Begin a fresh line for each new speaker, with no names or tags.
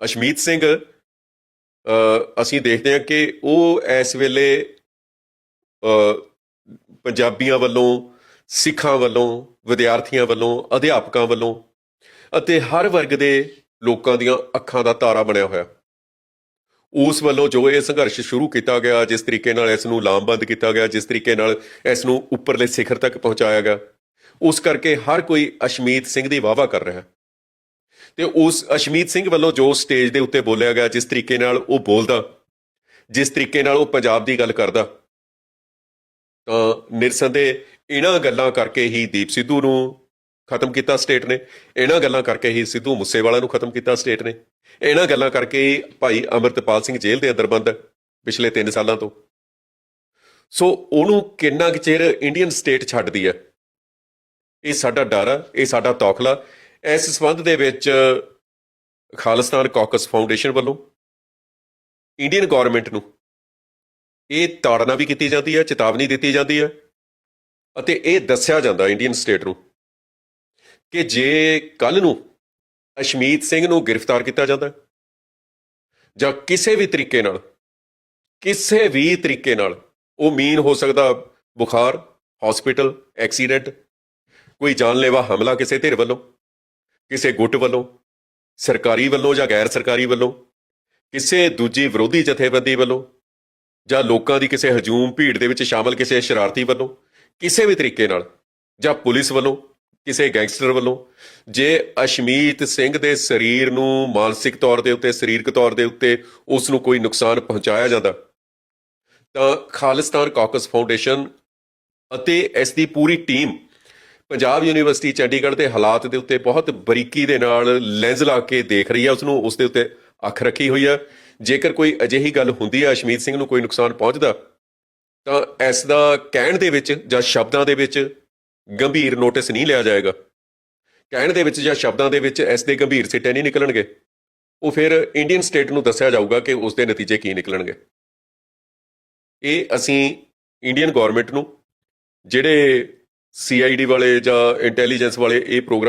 ਅਸ਼ਮੀਤ ਸਿੰਘ ਅਸੀਂ ਦੇਖਦੇ ਹਾਂ ਕਿ ਉਹ ਇਸ ਵੇਲੇ ਪੰਜਾਬੀਆਂ ਵੱਲੋਂ, ਸਿੱਖਾਂ ਵੱਲੋਂ, ਵਿਦਿਆਰਥੀਆਂ ਵੱਲੋਂ, ਅਧਿਆਪਕਾਂ ਵੱਲੋਂ ਅਤੇ ਹਰ ਵਰਗ ਦੇ ਲੋਕਾਂ ਦੀਆਂ ਅੱਖਾਂ ਦਾ ਤਾਰਾ ਬਣਿਆ ਹੋਇਆ। ਉਸ ਵੱਲੋਂ ਜੋ ਇਹ ਸੰਘਰਸ਼ ਸ਼ੁਰੂ ਕੀਤਾ ਗਿਆ, ਜਿਸ ਤਰੀਕੇ ਨਾਲ ਇਸ ਨੂੰ ਲਾਮਬੰਦ ਕੀਤਾ ਗਿਆ, ਜਿਸ ਤਰੀਕੇ ਨਾਲ ਇਸ ਨੂੰ ਉੱਪਰਲੇ ਸਿਖਰ ਤੱਕ ਪਹੁੰਚਾਇਆ ਗਿਆ, ਉਸ ਕਰਕੇ ਹਰ ਕੋਈ ਅਸ਼ਮੀਤ ਸਿੰਘ ਦੀ ਵਾਵਾ ਕਰ ਰਿਹਾ। ਹੈ ਤੇ ਉਸ ਅਸ਼ਮੀਤ ਸਿੰਘ ਵੱਲੋਂ ਜੋ ਸਟੇਜ ਦੇ ਉੱਤੇ ਬੋਲਿਆ ਗਿਆ, ਜਿਸ ਤਰੀਕੇ ਨਾਲ ਉਹ ਬੋਲਦਾ, ਜਿਸ ਤਰੀਕੇ ਨਾਲ ਉਹ ਪੰਜਾਬ ਦੀ ਗੱਲ ਕਰਦਾ, ਤਾਂ ਨਿਰਸੰਦੇ ਇਹਨਾਂ ਗੱਲਾਂ ਕਰਕੇ ਹੀ ਦੀਪ ਸਿੱਧੂ ਨੂੰ ਖਤਮ ਕੀਤਾ ਸਟੇਟ ਨੇ, ਇਹਨਾਂ ਗੱਲਾਂ ਕਰਕੇ ਹੀ ਸਿੱਧੂ ਮੂਸੇਵਾਲਾ ਨੂੰ ਖਤਮ ਕੀਤਾ ਸਟੇਟ ਨੇ, ਇਹਨਾਂ ਗੱਲਾਂ ਕਰਕੇ ਹੀ ਭਾਈ ਅਮਰਤਪਾਲ ਸਿੰਘ ਜੇਲ੍ਹ ਦੇ ਅੰਦਰ ਬੰਦ ਹੈ, ਪਿਛਲੇ 3 ਸਾਲਾਂ ਤੋਂ। ਸੋ ਉਹਨੂੰ ਕਿੰਨਾ ਕੁ ਚਿਰ ਇੰਡੀਅਨ ਸਟੇਟ ਛੱਡਦੀ ਹੈ? ਇਹ ਸਾਡਾ ਡਰ ਆ, ਇਹ ਸਾਡਾ ਤੌਖਲਾ ਇਸ ਸੰਬੰਧ ਦੇ ਵਿੱਚ ਖਾਲਿਸਤਾਨ ਕਾਕਸ ਫਾਊਂਡੇਸ਼ਨ ਵੱਲੋਂ ਇੰਡੀਅਨ ਗਵਰਨਮੈਂਟ ਨੂੰ ਇਹ ਤਾੜਨਾ ਵੀ ਕੀਤੀ ਜਾਂਦੀ ਹੈ, ਚੇਤਾਵਨੀ ਦਿੱਤੀ ਜਾਂਦੀ ਹੈ ਅਤੇ ਇਹ ਦੱਸਿਆ ਜਾਂਦਾ ਇੰਡੀਅਨ ਸਟੇਟ ਨੂੰ ਕਿ ਜੇ ਕੱਲ ਨੂੰ ਅਸ਼ਮੀਤ ਸਿੰਘ ਨੂੰ ਗ੍ਰਿਫਤਾਰ ਕੀਤਾ ਜਾਂਦਾ ਜਾਂ ਕਿਸੇ ਵੀ ਤਰੀਕੇ ਨਾਲ, ਕਿਸੇ ਵੀ ਤਰੀਕੇ ਨਾਲ ਉਹ ਮੀਨ ਹੋ ਸਕਦਾ ਬੁਖਾਰ ਹਸਪੀਟਲ ਐਕਸੀਡੈਂਟ ਕੋਈ ਜਾਨਲੇਵਾ ਹਮਲਾ ਕਿਸੇ ਧਿਰ ਵੱਲੋਂ ਕਿਸੇ ਗੁੱਟ ਵੱਲੋਂ, ਸਰਕਾਰੀ ਵੱਲੋਂ ਜਾਂ ਗੈਰ ਸਰਕਾਰੀ ਵੱਲੋਂ, ਕਿਸੇ ਦੂਜੀ ਵਿਰੋਧੀ ਜਥੇਬੰਦੀ ਵੱਲੋਂ, ਜਾਂ ਲੋਕਾਂ ਦੀ ਕਿਸੇ ਹਜੂਮ ਭੀੜ ਦੇ ਵਿੱਚ ਸ਼ਾਮਲ ਕਿਸੇ ਸ਼ਰਾਰਤੀ ਵੱਲੋਂ, ਕਿਸੇ ਵੀ ਤਰੀਕੇ ਨਾਲ, ਜਾਂ ਪੁਲਿਸ ਵੱਲੋਂ, ਕਿਸੇ ਗੈਂਗਸਟਰ ਵੱਲੋਂ, ਜੇ ਅਸ਼ਮੀਤ ਸਿੰਘ ਦੇ ਸਰੀਰ ਨੂੰ ਮਾਨਸਿਕ ਤੌਰ ਦੇ ਉੱਤੇ, ਸਰੀਰਕ ਤੌਰ ਦੇ ਉੱਤੇ ਉਸ ਨੂੰ ਕੋਈ ਨੁਕਸਾਨ ਪਹੁੰਚਾਇਆ ਜਾਂਦਾ, ਤਾਂ ਖਾਲਿਸਤਾਨ ਕਾਕਸ ਫਾਊਂਡੇਸ਼ਨ ਅਤੇ ਇਸ ਦੀ ਪੂਰੀ ਟੀਮ ਪੰਜਾਬ ਯੂਨੀਵਰਸਿਟੀ ਚੰਡੀਗੜ੍ਹ ਦੇ ਹਾਲਾਤ ਦੇ ਉੱਤੇ ਬਹੁਤ ਬਰੀਕੀ ਦੇ ਨਾਲ ਲੈਂਜ ਲਾ ਕੇ ਦੇਖ ਰਹੀ ਹੈ ਉਸ ਨੂੰ ਉਸ ਦੇ ਉੱਤੇ ਅੱਖ ਰੱਖੀ ਹੋਈ ਹੈ। ਜੇਕਰ ਕੋਈ ਅਜਿਹੀ ਗੱਲ ਹੁੰਦੀ ਹੈ, ਅਸ਼ਮੀਤ ਸਿੰਘ ਨੂੰ ਕੋਈ ਨੁਕਸਾਨ ਪਹੁੰਚਦਾ, ਤਾਂ ਇਸ ਦਾ ਕਹਿਣ ਦੇ ਵਿੱਚ ਜਾਂ ਸ਼ਬਦਾਂ ਦੇ ਵਿੱਚ ਗੰਭੀਰ ਨੋਟਿਸ ਨਹੀਂ ਲਿਆ ਜਾਏਗਾ। ਕਹਿਣ ਦੇ ਵਿੱਚ ਜਾਂ ਸ਼ਬਦਾਂ ਦੇ ਵਿੱਚ ਇਸ ਦੇ ਗੰਭੀਰ ਸਿੱਟੇ ਨਹੀਂ ਨਿਕਲਣਗੇ। ਉਹ ਫਿਰ ਇੰਡੀਅਨ ਸਟੇਟ ਨੂੰ ਦੱਸਿਆ ਜਾਊਗਾ ਕਿ ਉਸ ਦੇ ਨਤੀਜੇ ਕੀ ਨਿਕਲਣਗੇ। ਇਹ ਅਸੀਂ ਇੰਡੀਅਨ ਗਵਰਨਮੈਂਟ ਨੂੰ, ਜਿਹੜੇ ਸੀਆਈਡੀ ਵਾਲੇ ਜਾਂ ਇੰਟੈਲੀਜੈਂਸ ਵਾਲੇ ਇਹ ਪ੍ਰੋਗਰਾਮ